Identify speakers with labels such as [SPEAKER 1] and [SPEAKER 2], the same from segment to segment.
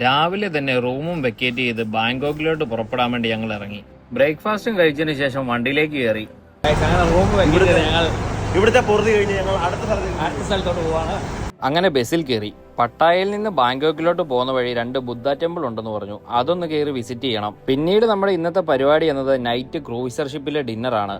[SPEAKER 1] രാവിലെ തന്നെ റൂമും വെക്കേറ്റ് ചെയ്ത് ബാങ്കോക്കിലോട്ട് പുറപ്പെടാൻ വേണ്ടി ഞങ്ങൾ ഇറങ്ങി. ബ്രേക്ക്ഫാസ്റ്റും കഴിച്ചതിന് ശേഷം വണ്ടിയിലേക്ക് കയറി.
[SPEAKER 2] റൂം വെക്കിട്ട് ഞങ്ങൾ
[SPEAKER 3] ഇവിടുത്തെ പൊറുതി കഴിഞ്ഞ് ഞങ്ങൾ അടുത്ത
[SPEAKER 2] അടുത്ത സ്ഥലത്തോട്ട് പോവാണ്.
[SPEAKER 1] അങ്ങനെ ബസ്സിൽ കയറി. പട്ടായയിൽ നിന്ന് ബാങ്കോക്കിലോട്ട് പോകുന്ന വഴി രണ്ട് ബുദ്ധ ടെമ്പിൾ ഉണ്ടെന്ന് പറഞ്ഞു. അതൊന്ന് കയറി വിസിറ്റ് ചെയ്യണം. പിന്നീട് നമ്മുടെ ഇന്നത്തെ പരിപാടി എന്നത് നൈറ്റ് ക്രൂയിസർ ഷിപ്പിലെ ഡിന്നറാണ്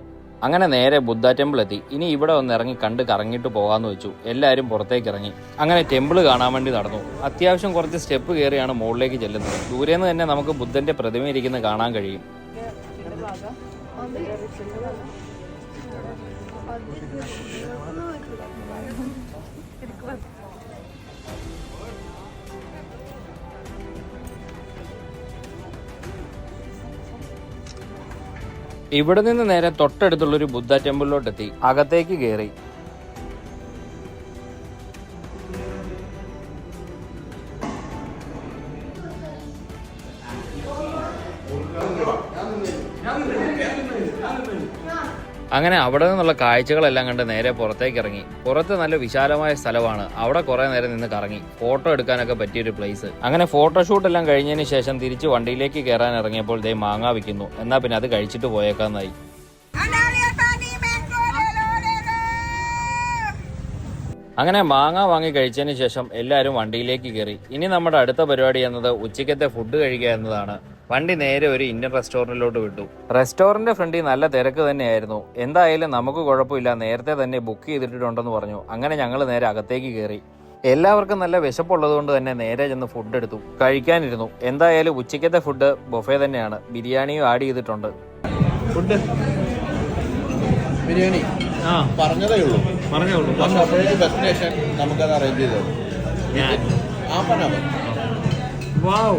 [SPEAKER 1] അങ്ങനെ നേരെ ബുദ്ധ ടെമ്പിൾ എത്തി. ഇനി ഇവിടെ ഒന്ന് ഇറങ്ങി കണ്ട് കറങ്ങിയിട്ട് പോകാമെന്ന് വെച്ചു. എല്ലാവരും പുറത്തേക്ക് ഇറങ്ങി. അങ്ങനെ ടെമ്പിൾ കാണാൻ വേണ്ടി നടന്നു. അത്യാവശ്യം കുറച്ച് സ്റ്റെപ്പ് കയറിയാണ് മുകളിലേക്ക് ചെല്ലുന്നത്. ദൂരെ നിന്ന് തന്നെ നമുക്ക് ബുദ്ധന്റെ പ്രതിമ ഇരിക്കുന്നത് കാണാൻ കഴിയും. ഇവിടെ നിന്ന് നേരെ തൊട്ടടുത്തുള്ള ഒരു ബുദ്ധ ടെമ്പിളിലോട്ട് എത്തി അകത്തേക്ക് കയറി അങ്ങനെ അവിടെ നിന്നുള്ള കാഴ്ചകളെല്ലാം കണ്ട് നേരെ പുറത്തേക്ക് ഇറങ്ങി. പുറത്ത് നല്ല വിശാലമായ സ്ഥലമാണ്. അവിടെ കുറെ നേരം നിന്ന് കറങ്ങി. ഫോട്ടോ എടുക്കാനൊക്കെ പറ്റിയൊരു പ്ലേസ് അങ്ങനെ ഫോട്ടോഷൂട്ട് എല്ലാം കഴിഞ്ഞതിന് ശേഷം തിരിച്ച് വണ്ടിയിലേക്ക് കയറാൻ ഇറങ്ങിയപ്പോൾ ദേ മാങ്ങ വിൽക്കുന്നു. എന്നാ പിന്നെ അത് കഴിച്ചിട്ട് പോയേക്കാന്നായി. അങ്ങനെ മാങ്ങ വാങ്ങി കഴിച്ചതിന് ശേഷം എല്ലാവരും വണ്ടിയിലേക്ക് കയറി. ഇനി നമ്മുടെ അടുത്ത പരിപാടി എന്നത് ഉച്ചയ്ക്കത്തെ ഫുഡ് കഴിക്കുക എന്നതാണ്. വണ്ടി നേരെ ഒരു ഇന്ത്യൻ റെസ്റ്റോറന്റിലോട്ട് വിട്ടു. റെസ്റ്റോറന്റ് ഫ്രണ്ടിൽ നല്ല തിരക്ക് തന്നെയായിരുന്നു. എന്തായാലും നമുക്ക് കുഴപ്പമില്ല. നേരത്തെ തന്നെ ബുക്ക് ചെയ്തിട്ടുണ്ടെന്ന് പറഞ്ഞു. അങ്ങനെ ഞങ്ങൾ നേരെ അകത്തേക്ക് കയറി. എല്ലാവർക്കും നല്ല വിശപ്പുള്ളത് കൊണ്ട് തന്നെ നേരെ ചെന്ന് ഫുഡ് എടുത്തു. കഴിക്കാനിരുന്നു. എന്തായാലും ഉച്ചയ്ക്കത്തെ ഫുഡ് ബൊഫേ തന്നെയാണ്. ബിരിയാണിയും ആഡ് ചെയ്തിട്ടുണ്ട്.
[SPEAKER 2] ഫുഡ് ബിരിയാണി? ആ.
[SPEAKER 3] പറഞ്ഞതേ ഉള്ളൂ.
[SPEAKER 2] പറഞ്ഞോളൂ
[SPEAKER 3] പക്ഷെ അപ്പോഴേക്ക് ഡെസ്റ്റിനേഷൻ നമുക്കത് അറേഞ്ച് ചെയ്തത്
[SPEAKER 2] ഞാൻ.
[SPEAKER 3] ആ പറഞ്ഞാൽ മതി
[SPEAKER 2] വാവ്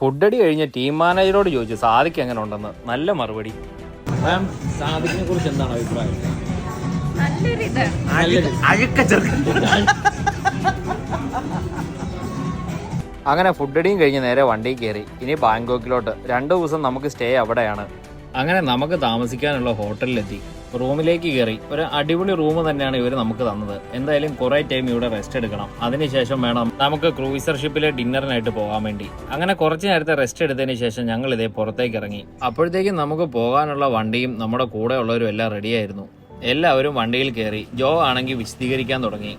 [SPEAKER 1] ഫുഡ് കഴിഞ്ഞ കഴിഞ്ഞ് ടീം മാനേജറോട് ചോദിച്ചു സാദിക്ക് എങ്ങനെ ഉണ്ടെന്ന്? നല്ല മറുപടി.
[SPEAKER 2] മാം സാദിക്കിനെ കുറിച്ച് എന്താണ് അഭിപ്രായം?
[SPEAKER 1] അങ്ങനെ ഫുഡടിയും കഴിഞ്ഞ് നേരെ വണ്ടിയിൽ കയറി. ഇനി ബാങ്കോക്കിലോട്ട്. രണ്ടു ദിവസം നമുക്ക് സ്റ്റേ അവിടെയാണ്. അങ്ങനെ നമുക്ക് താമസിക്കാനുള്ള ഹോട്ടലിലെത്തി. റൂമിലേക്ക് കയറി. ഒരു അടിപൊളി റൂം തന്നെയാണ് ഇവർ നമുക്ക് തന്നത്. എന്തായാലും കുറെ ടൈം ഇവിടെ റെസ്റ്റ് എടുക്കണം. അതിനുശേഷം വേണം നമുക്ക് ക്രൂയിസർ ഷിപ്പിലെ ഡിന്നറിനായിട്ട് പോകാൻ വേണ്ടി. അങ്ങനെ കുറച്ച് നേരത്തെ റെസ്റ്റ് എടുത്തതിന് ശേഷം ഞങ്ങൾ ഇതേ പുറത്തേക്ക് ഇറങ്ങി. അപ്പോഴത്തേക്കും നമുക്ക് പോകാനുള്ള വണ്ടിയും നമ്മുടെ കൂടെ ഉള്ളവരും എല്ലാം റെഡിയായിരുന്നു എല്ലാവരും വണ്ടിയിൽ കയറി. ജോ ആണെങ്കിൽ വിശദീകരിക്കാൻ തുടങ്ങി.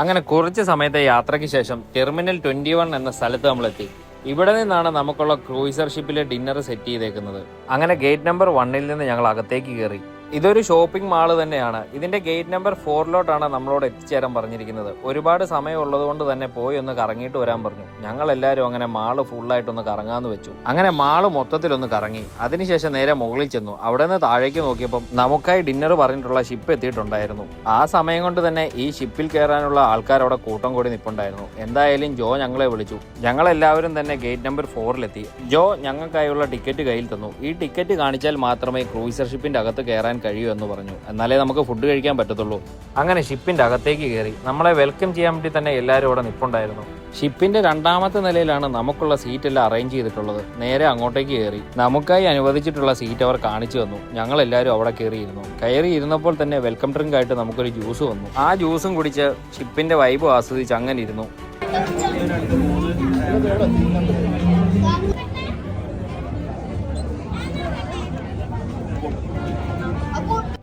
[SPEAKER 1] അങ്ങനെ കുറച്ച് സമയത്തെ യാത്രയ്ക്ക് ശേഷം ടെർമിനൽ ട്വന്റി വൺ എന്ന സ്ഥലത്ത് നമ്മളെത്തി. ഇവിടെ നിന്നാണ് നമുക്കുള്ള ക്രൂയിസർ ഷിപ്പിലെ ഡിന്നർ സെറ്റ് ചെയ്തേക്കുന്നത്. അങ്ങനെ ഗേറ്റ് നമ്പർ വണ്ണിൽ നിന്ന് ഞങ്ങൾ അകത്തേക്ക് കയറി. ഇതൊരു ഷോപ്പിംഗ് മാൾ തന്നെയാണ്. ഇതിന്റെ ഗേറ്റ് നമ്പർ ഫോറിലോട്ടാണ് നമ്മളോട് എത്തിച്ചേരാൻ പറഞ്ഞിരിക്കുന്നത്. ഒരുപാട് സമയം ഉള്ളതുകൊണ്ട് തന്നെ പോയി ഒന്ന് കറങ്ങിയിട്ട് വരാൻ പറഞ്ഞു. ഞങ്ങൾ എല്ലാവരും അങ്ങനെ മാൾ ഫുള്ളായിട്ടൊന്ന് കറങ്ങാന്ന് വെച്ചു. അങ്ങനെ മാൾ മൊത്തത്തിലൊന്ന് കറങ്ങി. അതിനുശേഷം നേരെ മുകളിൽ ചെന്നു. അവിടെ നിന്ന് താഴേക്ക് നോക്കിയപ്പം നമുക്കായി ഡിന്നർ പറഞ്ഞിട്ടുള്ള ഷിപ്പ് എത്തിയിട്ടുണ്ടായിരുന്നു. ആ സമയം കൊണ്ട് തന്നെ ഈ ഷിപ്പിൽ കയറാനുള്ള ആൾക്കാർ അവിടെ കൂട്ടം കൂടി നിൽപ്പുണ്ടായിരുന്നു എന്തായാലും ജോ ഞങ്ങളെ വിളിച്ചു. ഞങ്ങളെല്ലാവരും തന്നെ ഗേറ്റ് നമ്പർ ഫോറിലെത്തി ജോ ഞങ്ങൾക്കായുള്ള ടിക്കറ്റ് കയ്യിൽ തന്നു. ഈ ടിക്കറ്റ് കാണിച്ചാൽ മാത്രമേ ക്രൂയിസർ ഷിപ്പിന്റെ അകത്ത് കയറാൻ കഴിയൂ എന്ന് പറഞ്ഞു. എന്നാലേ നമുക്ക് ഫുഡ് കഴിക്കാൻ പറ്റത്തുള്ളൂ. അങ്ങനെ ഷിപ്പിന്റെ അകത്തേക്ക് കയറി. നമ്മളെ വെൽക്കം ചെയ്യാൻ വേണ്ടി തന്നെ എല്ലാവരും അവിടെ നിപ്പുണ്ടായിരുന്നു. ഷിപ്പിന്റെ രണ്ടാമത്തെ നിലയിലാണ് നമുക്കുള്ള സീറ്റ് എല്ലാം അറേഞ്ച് ചെയ്തിട്ടുള്ളത്. നേരെ അങ്ങോട്ടേക്ക് കയറി. നമുക്കായി അനുവദിച്ചിട്ടുള്ള സീറ്റ് അവർ കാണിച്ചു തന്നു. ഞങ്ങൾ എല്ലാവരും അവിടെ കയറിയിരുന്നു. കയറി ഇരുന്നപ്പോൾ തന്നെ വെൽക്കം ഡ്രിങ്ക് ആയിട്ട് നമുക്കൊരു ജ്യൂസ് വന്നു. ആ ജ്യൂസും കുടിച്ച് ഷിപ്പിന്റെ വൈബ് ആസ്വദിച്ച് അങ്ങനെ ഇരുന്നു.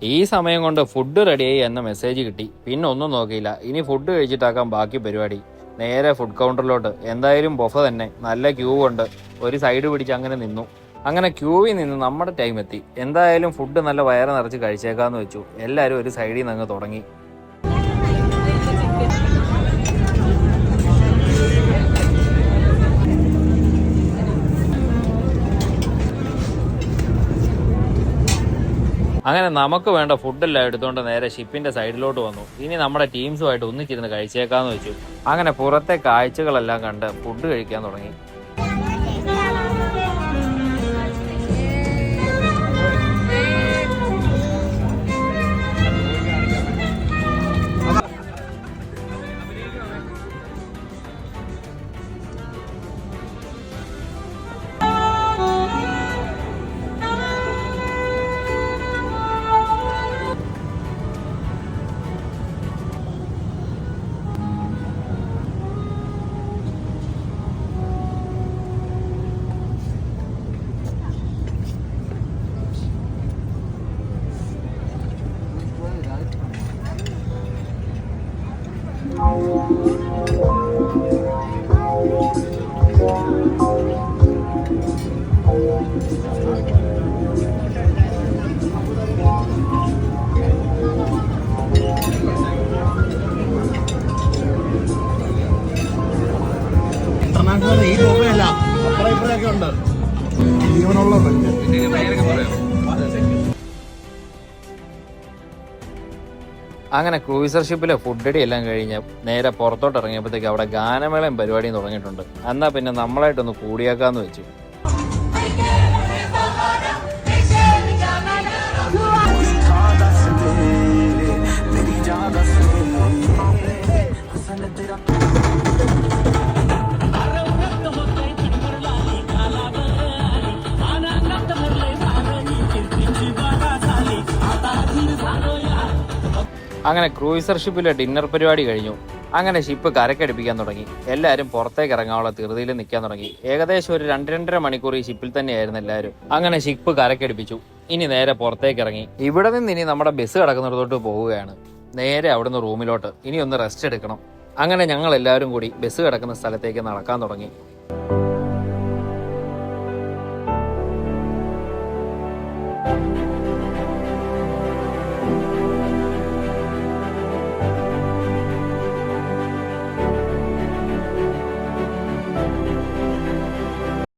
[SPEAKER 1] ഈ സമയം കൊണ്ട് ഫുഡ് റെഡിയായി എന്ന മെസ്സേജ് കിട്ടി. പിന്നെ ഒന്നും നോക്കിയില്ല. ഇനി ഫുഡ് കഴിച്ചിട്ടാക്കാം ബാക്കി പരിപാടി. നേരെ ഫുഡ് കൗണ്ടറിലോട്ട് എന്തായാലും ബൊഫ തന്നെ. നല്ല ക്യൂ കൊണ്ട് ഒരു സൈഡ് പിടിച്ച് അങ്ങനെ നിന്നു. അങ്ങനെ ക്യൂവിൽ നിന്ന് നമ്മുടെ ടൈം എത്തി. എന്തായാലും ഫുഡ് നല്ല വയറ് നിറച്ച് കഴിച്ചേക്കാന്ന് വെച്ചു. എല്ലാവരും ഒരു സൈഡിൽ നിന്ന് അങ്ങ് തുടങ്ങി. അങ്ങനെ നമുക്ക് വേണ്ട ഫുഡെല്ലാം എടുത്തുകൊണ്ട് നേരെ ഷിപ്പിന്റെ സൈഡിലോട്ട് വന്നു. ഇനി നമ്മുടെ ടീംസുമായിട്ട് ഒന്നിച്ചിരുന്ന് കഴിച്ചേക്കാന്ന് വെച്ചു. അങ്ങനെ പുറത്തെ കാഴ്ചകളെല്ലാം കണ്ട് ഫുഡ് കഴിക്കാൻ തുടങ്ങി.
[SPEAKER 3] ഉണ്ട്
[SPEAKER 1] അങ്ങനെ ക്രൂയിസർ ഷിപ്പിലെ ഫുഡ് അടി എല്ലാം കഴിഞ്ഞ് നേരെ പുറത്തോട്ട് ഇറങ്ങിയപ്പോഴത്തേക്ക് അവിടെ ഗാനമേളയും പരിപാടിയും തുടങ്ങിയിട്ടുണ്ട്. എന്നാ പിന്നെ നമ്മളായിട്ടൊന്ന് കൂടിയാക്കാന്ന് വെച്ചു. അങ്ങനെ ക്രൂയിസർ ഷിപ്പിലെ ഡിന്നർ പരിപാടി കഴിഞ്ഞു. അങ്ങനെ ഷിപ്പ് കരക്കടിപ്പിക്കാൻ തുടങ്ങി. എല്ലാവരും പുറത്തേക്ക് ഇറങ്ങാനുള്ള ധൃതിയിൽ നിൽക്കാൻ തുടങ്ങി. ഏകദേശം ഒരു രണ്ട് രണ്ടര മണിക്കൂർ ഈ ഷിപ്പിൽ തന്നെയായിരുന്നു എല്ലാവരും അങ്ങനെ ഷിപ്പ് കരക്കടിപ്പിച്ചു. ഇനി നേരെ പുറത്തേക്ക് ഇറങ്ങി. ഇവിടെ നിന്ന് ഇനി നമ്മുടെ ബസ് കിടക്കുന്നിടത്തോട്ട് പോവുകയാണ്. നേരെ അവിടുന്ന് റൂമിലോട്ട് ഇനി ഒന്ന് റെസ്റ്റ് എടുക്കണം. അങ്ങനെ ഞങ്ങൾ എല്ലാവരും കൂടി ബസ് കിടക്കുന്ന സ്ഥലത്തേക്ക് നടക്കാൻ തുടങ്ങി.